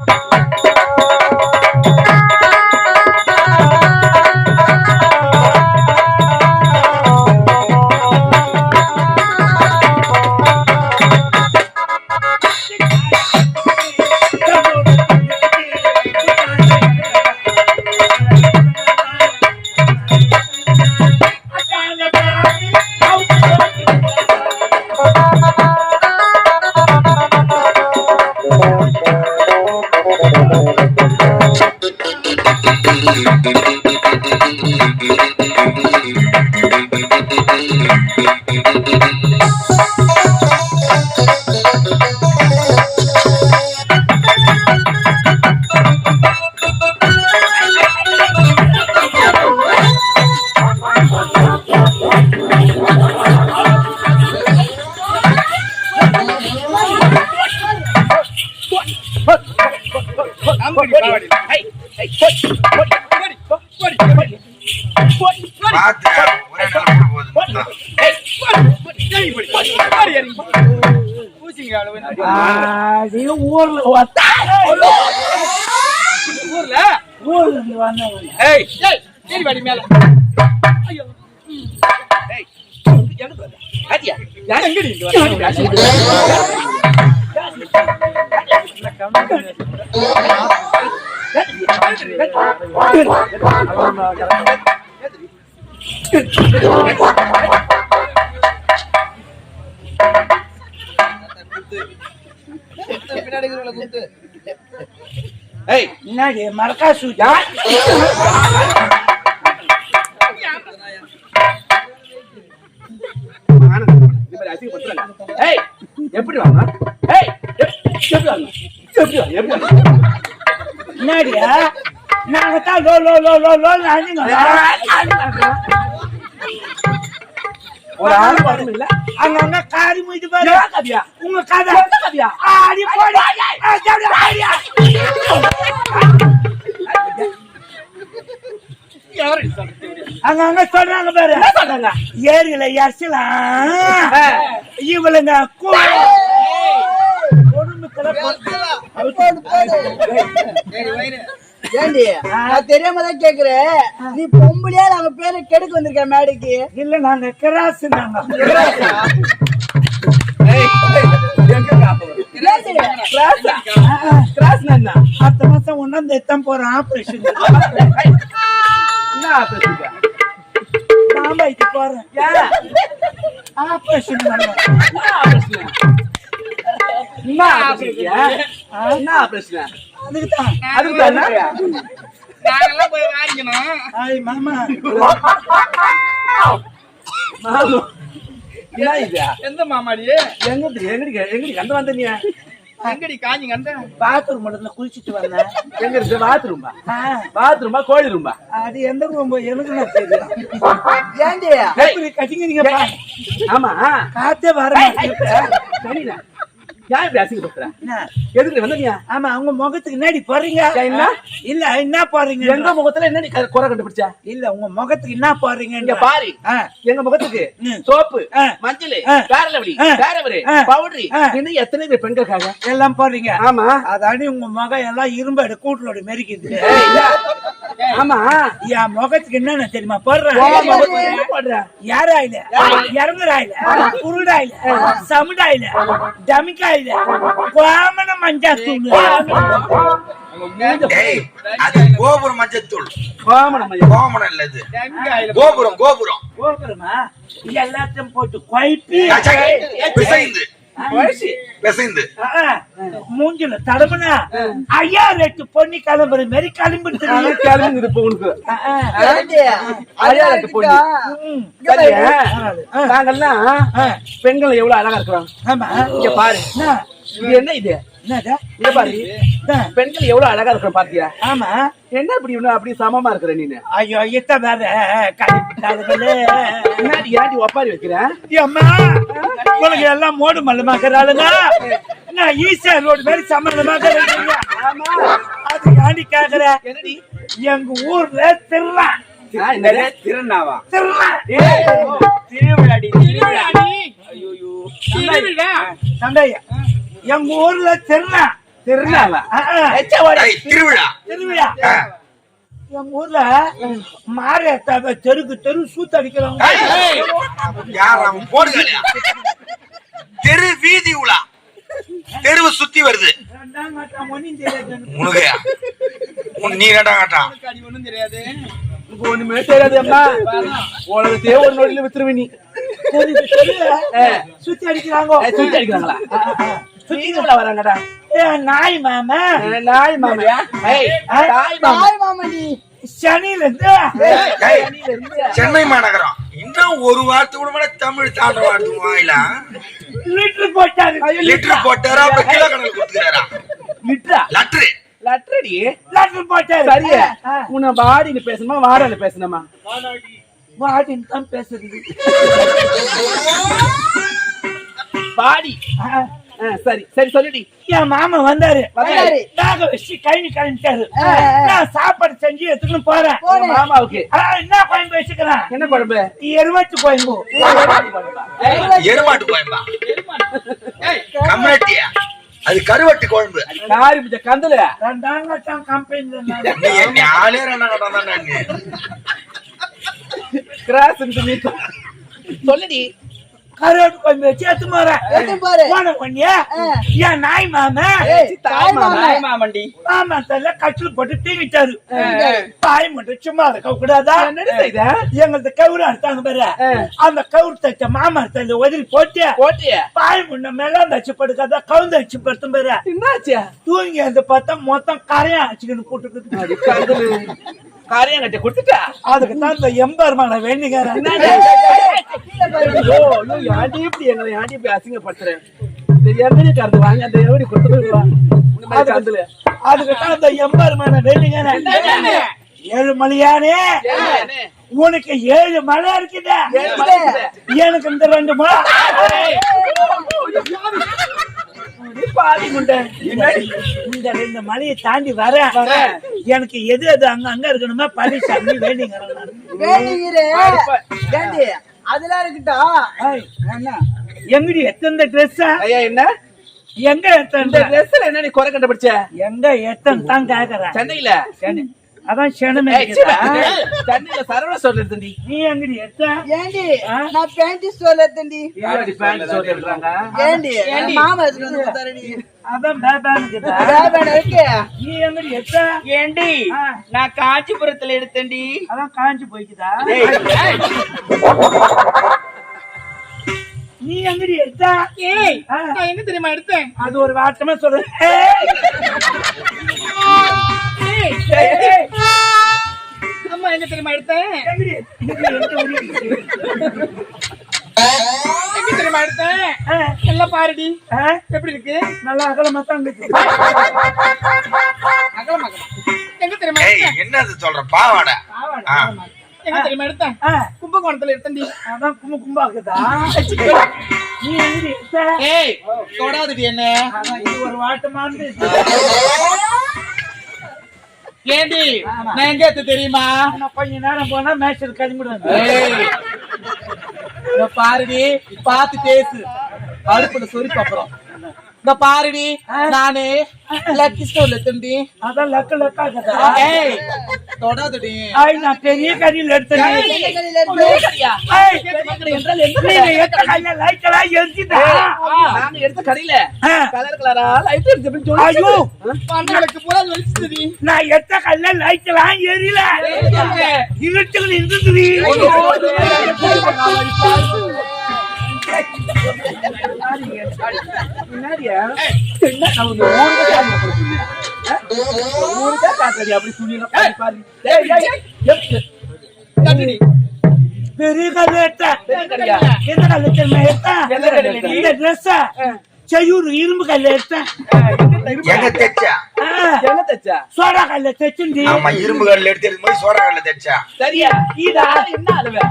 பார்த்து ஒரே ஊர்ல ஊர்ல. ஊர்ல? ஏய் ஏய் சரி வாடி மேல. ஐயோ. ம். ஏய் எங்க போற ஆதியா யார் எங்க நீ ஏய் என்னடி மரக்கா சூஜா எப்படி வாங்க எப்படி வாங்க எப்படி வாங்க என்னடியா? நாங்க தான் லோ லோ லோ லோ லோ ஒரு ஆள் வரணும் இல்ல அங்கங்க காரி மூடி பாரு. கதியா உங்க கதை. கதியா ஆடி போடி. ஆடியா. அங்கங்க சொல்றாங்க பாரு. என்ன சொல்றாங்க? ஏரியில எரிச்சலாம் இவளுங்க கொடுமைக்கெல்லாம் ஏண்டி? நான் தெரியாம தான் கேக்குறேன் நீ பொம்பளையா நாங்க பேரை கெடுக்க வந்திருக்க மேடைக்கு? இல்ல நாங்க. கிராஸ் நாங்க அடுத்த மாசம் ஒன்னாம் தேதி போறோம் ஆபரேஷன் என்ன பேசுங்க பாம்பாய்க்கு போறேன். ஆபரேஷன் என்ன பிரச்சனை என்ன பிரச்சனை அதுக்கு தான் அதுக்கு என்ன? நாங்கெல்லாம் போய் வாங்கிக்கணும். ஆய் மாமா. மாமா. என்ன இது? எந்த மாமாடி? எங்கடி எங்கடி எங்கடி கண்டு வந்த நீ எங்கடி காஞ்சி கண்ட பாத்ரூம் இடத்துல குளிச்சிட்டு வந்தேன். எங்க இருக்கு? பாத்ரூம்பா? ஆ, பாத்ரூம்பா கோழி ரூம்பா அது எந்த ரூம் எனக்கு நான் தெரியும் ஏண்டி? இப்படி கட்டிங்க நீங்க. ஆமா. காத்தே வர மாட்டேங்குது. ஏன் இப்படி அசிங்கப்படுத்துற என்ன? எதுக்கு வந்த நீ ஆமா அவங்க முகத்துக்கு என்னடி போறீங்க என்ன? இல்ல என்ன போறீங்க எங்க முகத்துல என்ன நீ க- குறை கண்டுபிடிச்ச இல்ல உங்க முகத்துக்கு என்ன போறீங்க இங்க பாரு. எங்க முகத்துக்கு. சோப்பு. மஞ்சள். பேரலவடி. பேரவரு. பவுடரி. இன்னும் எத்தனை பேர் பெண்களுக்காக எல்லாம் போறீங்க ஆமா அதாடி உங்க முகம் எல்லாம் இரும்பு கூட்டலோட மெரிக்குது. ஆமா. என் முகத்துக்கு என்னன்னு தெரியுமா? போடுறேன் உன் முகத்துக்கு என்ன பண்ற யாராயில? இறங்குறாயில? குருடாயில? சமுடாயில? டமிக்காயில? கோமன மஞ்சா தூள் கோபுரம் மஞ்சத்தூள். கோமணம் ஐயா. கோமணம் இல்ல இது. கோபுரம் கோபுரம். கோபுரமா? எல்லாத்தையும் போட்டு குழப்பி. பிசைந்து. வயசு. பிசைந்து. மூஞ்சில தடவுனா ஐயா ரெட்டு பொண்ணி கிளம்புற மாதிரி கிளம்பிட்டு ஆனா கிளம்புங்குது இப்ப உனக்கு. ஏண்டி அடையாளத்து பொண்ணு. நாங்கெல்லாம். பெண்கள் எவ்வளவு அழகா இருக்கிறோம். ஆமா. இங்க பாரு. என்ன? இது என்ன இது? பெண்கள் எவ்வளவு அழகா இருக்கிறோம் பாத்தியா? ஆமா. என்ன இப்படி அப்படி சமமா இருக்கிற நீனு? ஐயோ இத்த வேற ஏன்டி ஒப்பாரி வைக்கிற? அம்மா உனக்கு எல்லாம் மோடு மல்லமாக்குறாளுங்க. நான் ஈஸியா ரோடு மாதிரி சம்பந்தமாக அது ஏண்டி கேக்குற? எங்க ஊர்ல என்னது? திருநாவா? ஏய், திருவிழாடி திருவிழா. திருவிழாடி. ஐயோ. சண்டைய? எங்க ஊர்ல திருவிழா திருநாளா திருவிழா. திருவிழா. எங்க ஊர்ல மாரியாத்தாவ தெருக்கு தெரு சூத்து போடுகலையா தெரு வீதி உலா. தெருவு சுத்தி வருது. ரெண்டாம் உன் நீ ரெண்டா காட்டான் ஒண்ணும் தெரியாது. உனக்கு ஒண்ணுமே தெரியாது அம்மா. உலகத்தையே ஒரு நொடியில வித்துருவ நீ. சுத்தி அடிக்கிறாங்க. சுத்தி அடிக்கிறாங்களா? சுத்திங்களா வராங்கடா ஏ, நாய் மாமா. நாய் மாமியா? ஏய் நாய் மாமடி சனியில இருந்து சென்னை மாநகரம். இன்னும் ஒரு வார்த்தை கூட தமிழ் தாண்ட வார்த்தை வாயில? லிட்டர் போட்டாரு. லிட்டர் போட்டாரா? அப்புறம் கிலோ கணக்கு கொடுத்துக்கிறாரா? லிட்ரா லட்ரு லட்ரடி லிட்டர் போட்டாரு. சரியா. உன்னை வாடின்னு பேசணுமா வாடான்னு பேசணுமா? வாடின்னு தான் பேசுறது. வாடி. ஆ, சரி சரி சொல்லுடி. என் மாமா வந்தாரு. வந்தாரு. நாக வச்சு கழனி ஆ. நான் சாப்பாடு செஞ்சு எடுத்துன்னு போறேன். மாமாவுக்கு. என்ன குழம்பு வச்சுக்கிறேன்? என்ன குழம்பு? எருவச்சு குழம்பு. எருமாட்டு கோயம்பா கம்யூனிட்டியா அது கருவட்டு குழம்பு. காரி பிடிச்ச கந்துல. ரெண்டாம் கட்டம் கம்பெனில நீ நீ. ஆளே ரெண்டா கட்டம் தான் கிராஸ் சொல்லுடி. கருவாட்டு குழம்பு வச்சு போறேன். நாய் மாமா நாய் மாமண்டி மாமா. தள்ள கட்டில் போட்டு தீங்கிட்டாரு தாய் மட்டும் சும்மா இருக்க கூடாதா எங்களுக்கு கவுரு அறுத்தாங்க பாரு. அந்த கவுரு தைச்ச மாமா தள்ள உதறி போட்டு போட்டிய? பாய் முன்ன மேல தச்சு படுக்காத கவுந்து அடிச்சு படுத்தும் பாரு. என்னாச்சு? தூங்கி அந்த பார்த்தா மொத்தம் கரையா அடி கந்துல காரியம் கட்டி கொடுத்துட்டா அதுக்கு தான் இந்த எம்பெருமான வேண்டிக்கிறேன் ஏன்டி இப்படி எங்களை ஏன்டி இப்படி அசிங்கப்படுத்துறேன் தெரியாமலே கறந்து வாங்கி அந்த எப்படி கொடுத்துருவா கந்துல அதுக்கு தான் இந்த எம்பெருமான வேண்டிக்கிறேன் ஏழு மலையானே உனக்கு ஏழு மலை இருக்குது எனக்கு இந்த ரெண்டு மலை பாதி முண்டை இந்த ரெண்டு மலையை தாண்டி வர எனக்கு எது எது அங்க அங்க இருக்கணுமா நான். வேணுங்கிற ஏண்டி அதெல்லாம் இருக்கட்டும் எங்கடி எத்தனை ட்ரெஸ்ஸா ஐயா என்ன? எங்க இந்த எத்தனை ட்ரெஸ்ல என்ன நீ குறை கண்டுபிடிச்ச? எங்க எத்தனை தான் கேக்குறேன் சென்னையில. சரி. அதான் க்ஷணமே சென்னையில சரவண இருந்தடி நீ. எங்கடி எத்த ஏண்டி நான் பேண்ட் ஸ்டோர்ல தண்டி யாரடி பேண்ட் ஏண்டி மாமா கொடுத்தாருடி. அதான் இருக்கு. நீ எங்கடி எத்த ஏண்டி. நான் காஞ்சிபுரத்துல எடுத்தேன்டி. அதான் காஞ்சி போய்க்குதா? நீ எங்கடி எத்த ஏய். நான் எங்க தெரியுமா எடுத்தேன்? அது ஒரு வார்த்தமா சொல்றேன் அம்மா எங்க தெரியுமா எடுத்தேன் எங்கடி? எங்கடி எந்த ஊரு? எங்க தெரியுமா எடுத்தேன் எல்லாம் பாருடி. எப்படி இருக்கு? நல்லா அகலமா தான் இருக்கு. அகலம் அகலம் எங்க தெரியுமா ஏய் எடுத்தேன் என்னது சொல்ற? பாவாடை. எங்க தெரியுமா எடுத்தேன் கும்பகோணத்துல எடுத்தேன்டி. அதான் கும்பு கும்பாக்குதா? நீ தொடாதடி என்ன. அதான் இது ஒரு வாட்டமானது ஏண்டி? நான் எங்க எடுத்து தெரியுமா? கொஞ்ச நேரம் போனா மேட்சில் கிளம்பிடுவேன். பாருடி பார்த்து பேசு. அடுப்புல சொரிப்பு அப்புறம். இந்த பாருடி நானு லக்கி ஸ்டோர்ல தம்பி அதான் லக்கு லக்காக்குதா ஏய் தொடாதடி ஐய் நான் பெரிய கடையில் எடுத்தேன் எத்த கையில லைட் எல்லாம் எடுத்த கடையில ஆ, கலர் கலரா லைட் எடுத்து சொல்லி ஐயோ வெளிச்சதுடி நான் கையில லைட் எல்லாம் எரியல இருட்டுகள் அப்படி துணியெல்லாம் பாரு, பாரு. ஏய், ஏய், ஏய், ஏய், காட்டுடி. பெரிய கல் எடுத்தேன் பெரிய கடையா? எந்த கல் தெரியுமா எடுத்தேன் எந்த கல்லுல எடுத்த? இந்த ட்ரெஸ் செய்யூர் இரும்பு கல் எடுத்தேன்? சோடா கல்ல தைச்சுண்டி இரும்பு கல்ல எடுத்து சோடா கல்ல தைச்சா சரியா? இதா? என்ன அளவு?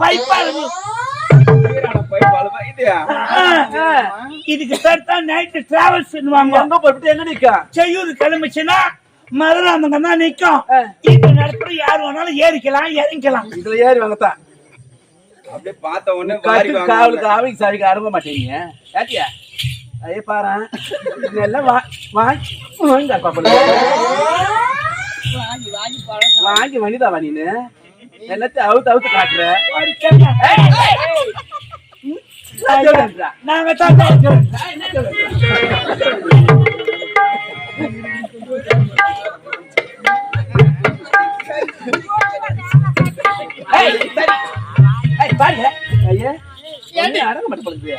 பைப்பா இருக்கு இதுக்கு பேர் தான் நைட்டு டிராவல்ஸ் எங்க போயிட்டு என்ன நிக்கா? செய்யூர் கிளம்பிச்சுன்னா மதுரை தான் நிக்கும். இந்த யார் வேணாலும் ஏறிக்கலாம் இறங்கிக்கலாம். இதுல ஏறி வாங்கத்தான். அப்படியே பார்த்த பாரு. நல்லா வா வாங்கி வாங்கி வாங்கி வனிதா வாணின்னு எல்லாத்தையும் அவுத்து அவுத்து காட்டுற. நாங்க தான் பாருங்க. ஐயா அடங்க மட்டும் படுத்துறியா